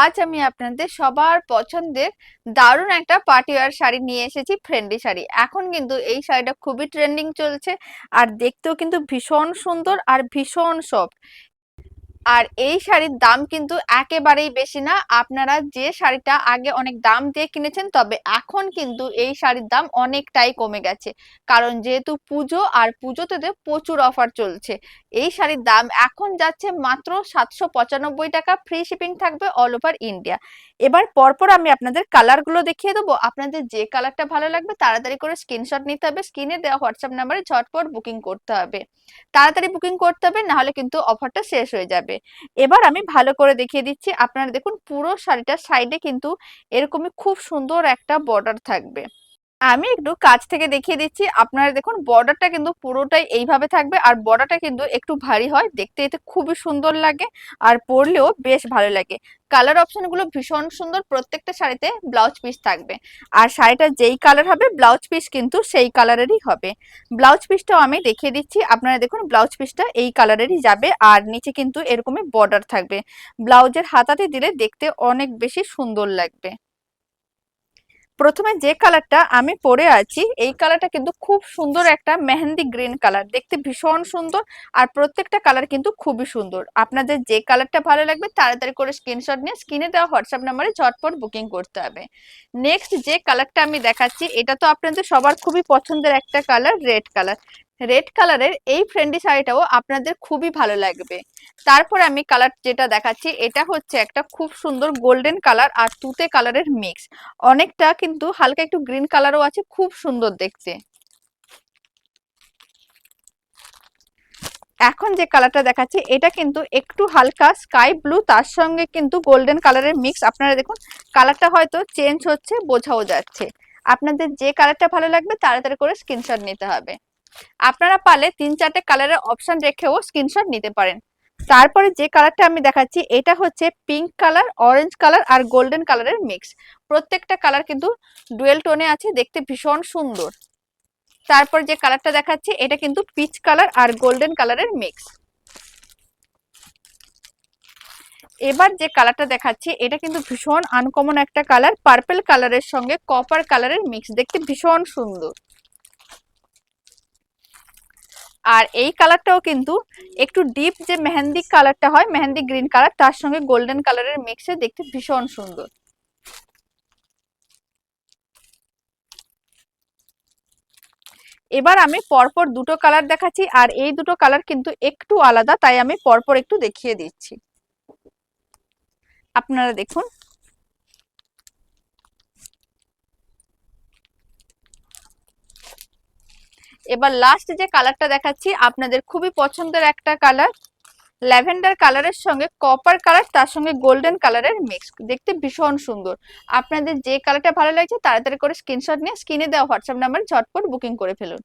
আজ আমি আপনাদের সবার পছন্দের দারুণ একটা পার্টিওয়ার শাড়ি নিয়ে এসেছি ফ্রেন্ডলি শাড়ি। এখন কিন্তু এই শাড়িটা খুবই ট্রেন্ডিং চলছে আর দেখতেও কিন্তু ভীষণ সুন্দর আর ভীষণ সফট আর এই শাড়ির দাম কিন্তু একেবারেই বেশি না। আপনারা যে শাড়িটা আগে অনেক দাম দিয়ে কিনেছেন, তবে এখন কিন্তু এই শাড়ির দাম অনেকটাই কমে গেছে। কারণ যেহেতু পুজো আর পুজোতে প্রচুর অফার চলছে। এই শাড়ির দাম এখন যাচ্ছে মাত্র সাতশো পঁচানব্বই টাকা। ফ্রি শিপিং থাকবে অল ওভার ইন্ডিয়া এবার পরপর আমি আপনাদের কালারগুলো দেখিয়ে দেবো। আপনাদের যে কালারটা ভালো লাগবে তাড়াতাড়ি করে স্ক্রিনশট নিতে হবে। স্ক্রিনে দেওয়া হোয়াটসঅ্যাপ নাম্বারে ঝটপট বুকিং করতে হবে। তাড়াতাড়ি বুকিং করতে হবে, নাহলে কিন্তু অফারটা শেষ হয়ে যাবে। এবার আমি ভালো করে দেখিয়ে দিচ্ছি। আপনারা দেখুন পুরো শাড়িটার সাইডে কিন্তু এরকমই খুব সুন্দর একটা বর্ডার থাকবে। আমি একটু কাছ থেকে দেখিয়ে দিচ্ছি। আপনারা দেখুন বর্ডারটা কিন্তু পুরোটাই এইভাবে থাকবে আর বর্ডারটা কিন্তু একটু ভারী হয়। দেখতে এতে খুবই সুন্দর লাগে আর পরলেও বেশ ভালো লাগে। কালার অপশনগুলো ভীষণ সুন্দর। প্রত্যেকটা শাড়িতে ব্লাউজ পিস থাকবে। আর শাড়িটা যেই কালার হবে ব্লাউজ পিস কিন্তু সেই কালারেরই হবে। ব্লাউজ পিসটাও আমি দেখিয়ে দিচ্ছি। আপনারা দেখুন ব্লাউজ পিসটা এই কালারেরই যাবে আর নিচে কিন্তু এরকমই বর্ডার থাকবে। ব্লাউজের হাতাতে দিলে দেখতে অনেক বেশি সুন্দর লাগবে। প্রথমে যে কালারটা আমি পরে আছি, এই কালারটা কিন্তু খুব সুন্দর একটা মেহেন্দি গ্রিন কালার। দেখতে ভীষণ সুন্দর আর প্রত্যেকটা কালার কিন্তু খুবই সুন্দর। আপনাদের যে কালারটা ভালো লাগবে তাড়াতাড়ি করে স্ক্রিনশট নিয়ে স্ক্রিনে দেওয়া হোয়াটসঅ্যাপ নাম্বারে ঝটপট বুকিং করতে হবে। নেক্সট যে কালারটা আমি দেখাচ্ছি, এটা তো আপনাদের সবার খুবই পছন্দের একটা কালার, রেড কালার। রেড কালারের এই ফ্রেন্ডি শাড়িটাও আপনাদের খুবই ভালো লাগবে। তারপর আমি কালার যেটা দেখাচ্ছি, এটা হচ্ছে একটা খুব সুন্দর গোল্ডেন কালার আর তুতে কালারের মিক্স অনেকটা কিন্তু হালকা একটু গ্রিন কালারও আছে, খুব সুন্দর দেখতে। এখন যে কালারটা দেখাচ্ছি, এটা কিন্তু একটু হালকা স্কাই ব্লু তার সঙ্গে কিন্তু গোল্ডেন কালারের মিক্স আপনারা দেখুন কালারটা হয়তো চেঞ্জ হচ্ছে, বোঝাও যাচ্ছে। আপনাদের যে কালারটা ভালো লাগবে, তাড়াতাড়ি করে স্ক্রিনশট নিতে হবে। আপনারা পারলে তিন চারটে কালারের অপশন রেখেও স্ক্রিনশট নিতে পারেন। তারপরে যে কালারটা আমি দেখাচ্ছি, এটা হচ্ছে পিঙ্ক কালার অরেঞ্জ কালার আর গোল্ডেন কালারের মিক্স প্রত্যেকটা কালার কিন্তু ডুয়েল টোনে আছে, দেখতে ভীষণ সুন্দর। তারপর যে কালারটা দেখাচ্ছি, এটা কিন্তু পিচ কালার আর গোল্ডেন কালারের মিক্স এবার যে কালারটা দেখাচ্ছি, এটা কিন্তু ভীষণ আনকমন একটা কালার পার্পেল কালারের সঙ্গে কপার কালারের মিক্স দেখতে ভীষণ সুন্দর। আর এই কালারটাও কিন্তু একটু ডিপ যে মেহেন্দি কালারটা হয়, মেহেন্দি গ্রিন কালার তার সঙ্গে গোল্ডেন কালারের মিক্সে দেখতে ভীষণ সুন্দর। এবার আমি পরপর দুটো কালার দেখাচ্ছি, আর এই দুটো কালার কিন্তু একটু আলাদা, তাই আমি পরপর একটু দেখিয়ে দিচ্ছি। আপনারা দেখুন। এবার লাস্ট যে কালারটা দেখাচ্ছি, আপনাদের খুবই পছন্দের একটা কালার ল্যাভেন্ডার কালারের সঙ্গে কপার কালার তার সঙ্গে গোল্ডেন কালারের মিক্স দেখতে ভীষণ সুন্দর। আপনাদের যে কালারটা ভালো লাগছে, তাড়াতাড়ি করে স্ক্রিনশট নিয়ে স্ক্রিনে দেওয়া হোয়াটসঅ্যাপ নাম্বার ঝটপট বুকিং করে ফেলুন।